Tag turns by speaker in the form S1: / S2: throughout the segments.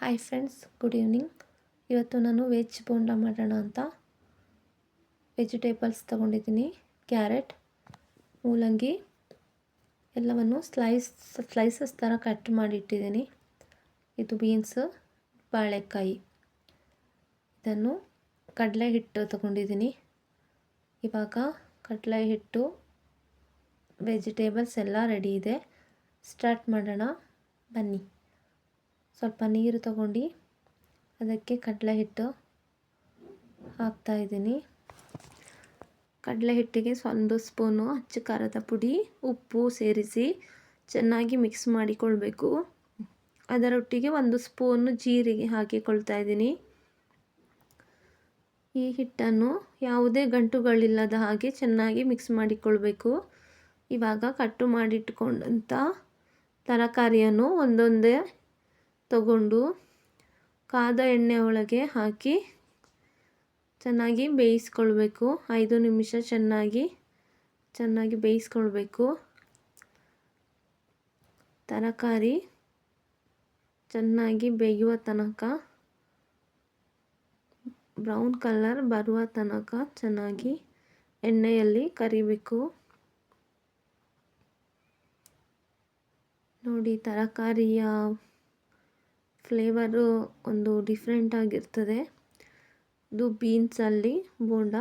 S1: Hi friends good evening ಇವತ್ತು ನಾನು veg bonda ಮಾಡೋಣ ಅಂತ. ವೆಜಿಟೇಬಲ್ಸ್ ತೊಗೊಂಡಿದ್ದೀನಿ ಕ್ಯಾರೆಟ್ ಮೂಲಂಗಿ, ಎಲ್ಲವನ್ನು ಸ್ಲೈಸ್ ಸ್ಲೈಸಸ್ ಥರ ಕಟ್ ಮಾಡಿಟ್ಟಿದ್ದೀನಿ. ಇದು ಬೀನ್ಸ್ ಬಾಳೆಕಾಯಿ. ಇದನ್ನು ಕಡಲೆ ಹಿಟ್ಟು ತೊಗೊಂಡಿದ್ದೀನಿ. ಇವಾಗ ಕಡಲೆ ಹಿಟ್ಟು ವೆಜಿಟೇಬಲ್ಸ್ ಎಲ್ಲ ರೆಡಿ ಇದೆ. ಸ್ಟಾರ್ಟ್ ಮಾಡೋಣ, ಬನ್ನಿ. ಸ್ವಲ್ಪ ನೀರು ತಗೊಂಡು ಅದಕ್ಕೆ ಕಡಲೆ ಹಿಟ್ಟು ಹಾಕ್ತಾಯಿದ್ದೀನಿ ಕಡಲೆ ಹಿಟ್ಟಿಗೆ ಒಂದು ಸ್ಪೂನು ಅಚ್ಚು ಖಾರದ ಪುಡಿ, ಉಪ್ಪು ಸೇರಿಸಿ ಚೆನ್ನಾಗಿ ಮಿಕ್ಸ್ ಮಾಡಿಕೊಳ್ಬೇಕು. ಅದರೊಟ್ಟಿಗೆ ಒಂದು ಸ್ಪೂನು ಜೀರಿಗೆ ಹಾಕಿಕೊಳ್ತಾ ಇದ್ದೀನಿ. ಈ ಹಿಟ್ಟನ್ನು ಯಾವುದೇ ಗಂಟುಗಳಿಲ್ಲದ ಹಾಗೆ ಚೆನ್ನಾಗಿ ಮಿಕ್ಸ್ ಮಾಡಿಕೊಳ್ಬೇಕು. ಇವಾಗ ಕಟ್ಟು ಮಾಡಿಟ್ಕೊಂಡಂಥ ತರಕಾರಿಯನ್ನು ಒಂದೊಂದೇ ತಗೊಂಡು ಕಾದ ಎಣ್ಣೆ ಒಳಗೆ ಹಾಕಿ ಚೆನ್ನಾಗಿ ಬೇಯಿಸ್ಕೊಳ್ಬೇಕು. ಐದು ನಿಮಿಷ ಚೆನ್ನಾಗಿ ಚೆನ್ನಾಗಿ ಬೇಯಿಸ್ಕೊಳ್ಬೇಕು. ತರಕಾರಿ ಚೆನ್ನಾಗಿ ಬೇಯುವ ತನಕ, ಬ್ರೌನ್ ಕಲರ್ ಬರುವ ತನಕ ಚೆನ್ನಾಗಿ ಎಣ್ಣೆಯಲ್ಲಿ ಕರಿಬೇಕು. ನೋಡಿ ತರಕಾರಿಯ ಫ್ಲೇವರು ಒಂದು ಡಿಫ್ರೆಂಟ್ ಆಗಿರ್ತದೆ. ಇದು ಬೀನ್ಸಲ್ಲಿ ಬೋಂಡ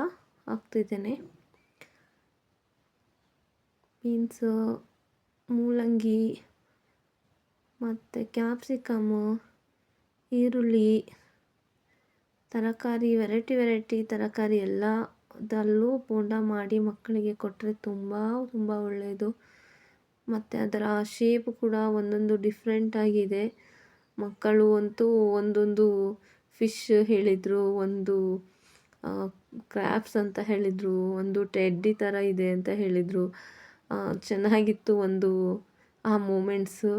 S1: ಹಾಕ್ತಿದ್ದೇನೆ. ಬೀನ್ಸು, ಮೂಲಂಗಿ, ಮತ್ತು ಕ್ಯಾಪ್ಸಿಕಮ್ಮು ಈರುಳ್ಳಿ, ತರಕಾರಿ, ವೆರೈಟಿ ವೆರೈಟಿ ತರಕಾರಿ ಎಲ್ಲದಲ್ಲೂ ಬೋಂಡ ಮಾಡಿ ಮಕ್ಕಳಿಗೆ ಕೊಟ್ಟರೆ ತುಂಬ ತುಂಬ ಒಳ್ಳೆಯದು. ಮತ್ತು ಅದರ ಶೇಪ್ ಕೂಡ ಒಂದೊಂದು ಡಿಫ್ರೆಂಟ್ ಆಗಿದೆ. ಮಕ್ಕಳು ಅಂತೂ ಒಂದೊಂದು ಫಿಶ್ ಹೇಳಿದರು, ಒಂದು ಕ್ರ್ಯಾಬ್ಸ್ ಅಂತ ಹೇಳಿದರು, ಒಂದು ಟೆಡ್ಡಿ ಥರ ಇದೆ ಅಂತ ಹೇಳಿದರು. ಚೆನ್ನಾಗಿತ್ತು ಒಂದು, ಆ ಮೂಮೆಂಟ್ಸು.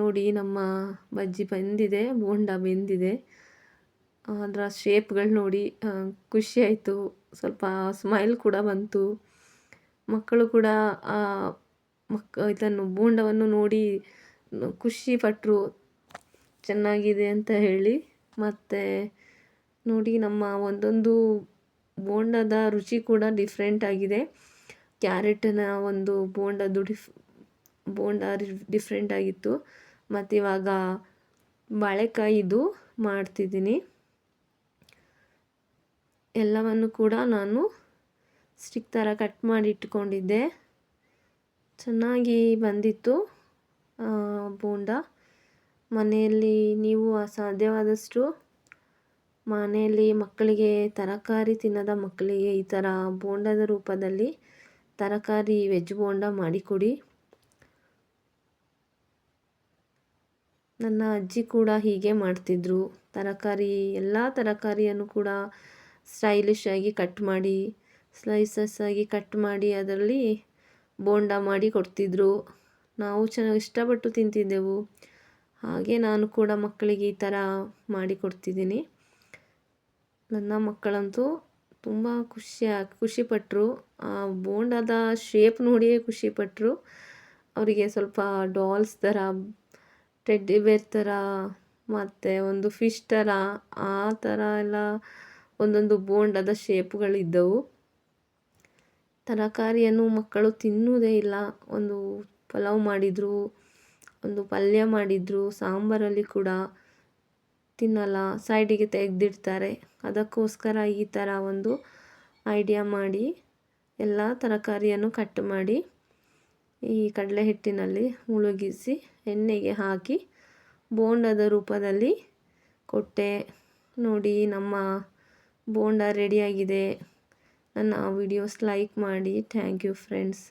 S1: ನೋಡಿ ನಮ್ಮ ಬಜ್ಜಿ ಬೆಂದಿದೆ, ಬೋಂಡ ಬೆಂದಿದೆ. ಅದರ ಶೇಪ್ಗಳು ನೋಡಿ ಖುಷಿಯಾಯಿತು ಸ್ವಲ್ಪ ಸ್ಮೈಲ್ ಕೂಡ ಬಂತು. ಮಕ್ಕಳು ಕೂಡ ಮಕ್, ಇದನ್ನು, ಬೋಂಡವನ್ನು ನೋಡಿ ಖುಷಿಪಟ್ಟರು ಚೆನ್ನಾಗಿದೆ ಅಂತ ಹೇಳಿ ಮತ್ತು ನೋಡಿ ನಮ್ಮ ಒಂದೊಂದು ಬೋಂಡದ ರುಚಿ ಕೂಡ ಡಿಫ್ರೆಂಟ್ ಆಗಿದೆ. ಕ್ಯಾರೆಟ್ನ ಒಂದು ಬೋಂಡದ್ದು ಡಿಫ್ ಬೋಂಡ ಡಿಫ್ರೆಂಟ್ ಆಗಿತ್ತು. ಮತ್ತು ಇವಾಗ ಬಾಳೆಕಾಯಿದು ಮಾಡ್ತಿದ್ದೀನಿ. ಎಲ್ಲವನ್ನು ಕೂಡ ನಾನು ಸ್ಟಿಕ್ ಥರ ಕಟ್ ಮಾಡಿ ಇಟ್ಕೊಂಡಿದ್ದೆ. ಚೆನ್ನಾಗಿ ಬಂದಿತ್ತು ಬೋಂಡ. ಮನೆಯಲ್ಲಿ ನೀವು ಸಾಧ್ಯವಾದಷ್ಟು ಮನೆಯಲ್ಲಿ ಮಕ್ಕಳಿಗೆ ತರಕಾರಿ ತಿನ್ನದ ಮಕ್ಕಳಿಗೆ ಈ ಥರ ಬೋಂಡದ ರೂಪದಲ್ಲಿ ತರಕಾರಿ ವೆಜ್ ಬೋಂಡ ಮಾಡಿಕೊಡಿ. ನನ್ನ ಅಜ್ಜಿ ಕೂಡ ಹೀಗೆ ಮಾಡ್ತಿದ್ರು. ತರಕಾರಿ, ಎಲ್ಲ ತರಕಾರಿಯನ್ನು ಕೂಡ ಸ್ಟೈಲಿಶ್ ಆಗಿ ಕಟ್ ಮಾಡಿ ಸ್ಲೈಸಸ್ ಆಗಿ ಕಟ್ ಮಾಡಿ ಅದರಲ್ಲಿ ಬೋಂಡ ಮಾಡಿ ಕೊಡ್ತಿದ್ರು. ನಾವು ಚೆನ್ನಾಗಿ ಇಷ್ಟಪಟ್ಟು ತಿಂತಿದ್ದೆವು. ಹಾಗೆ ನಾನು ಕೂಡ ಮಕ್ಕಳಿಗೆ ಈ ಥರ ಮಾಡಿಕೊಡ್ತಿದ್ದೀನಿ ನನ್ನ ಮಕ್ಕಳಂತೂ ತುಂಬ ಖುಷಿ ಖುಷಿಪಟ್ಟರು ಆ ಬೋಂಡದ ಶೇಪ್ ನೋಡಿಯೇ ಖುಷಿಪಟ್ಟರು ಅವರಿಗೆ ಸ್ವಲ್ಪ ಡಾಲ್ಸ್ ಥರ ಟೆಡ್ಡಿ ಬೇರ್ ಥರ, ಮತ್ತು ಒಂದು ಫಿಶ್ ಥರ, ಆ ಥರ ಎಲ್ಲ ಒಂದೊಂದು ಬೋಂಡದ ಶೇಪ್ಗಳಿದ್ದವು ತರಕಾರಿಯನ್ನು ಮಕ್ಕಳು ತಿನ್ನುವುದೇ ಇಲ್ಲ. ಒಂದು ಪಲಾವ್ ಮಾಡಿದರು ಒಂದು ಪಲ್ಯ ಮಾಡಿದರು, ಸಾಂಬಾರಲ್ಲಿ ಕೂಡ ತಿನ್ನಲ್ಲ, ಸೈಡಿಗೆ ತೆಗೆದಿಡ್ತಾರೆ. ಅದಕ್ಕೋಸ್ಕರ ಈ ಥರ ಒಂದು ಐಡಿಯಾ ಮಾಡಿ ಎಲ್ಲ ತರಕಾರಿಯನ್ನು ಕಟ್ ಮಾಡಿ ಈ ಕಡಲೆ ಹಿಟ್ಟಿನಲ್ಲಿ ಮುಳುಗಿಸಿ ಎಣ್ಣೆಗೆ ಹಾಕಿ ಬೋಂಡದ ರೂಪದಲ್ಲಿ ಕೊಟ್ಟೆ. ನೋಡಿ, ನಮ್ಮ ಬೋಂಡ ರೆಡಿಯಾಗಿದೆ ನನ್ನ ವಿಡಿಯೋಸ್ ಲೈಕ್ ಮಾಡಿ. Thank you friends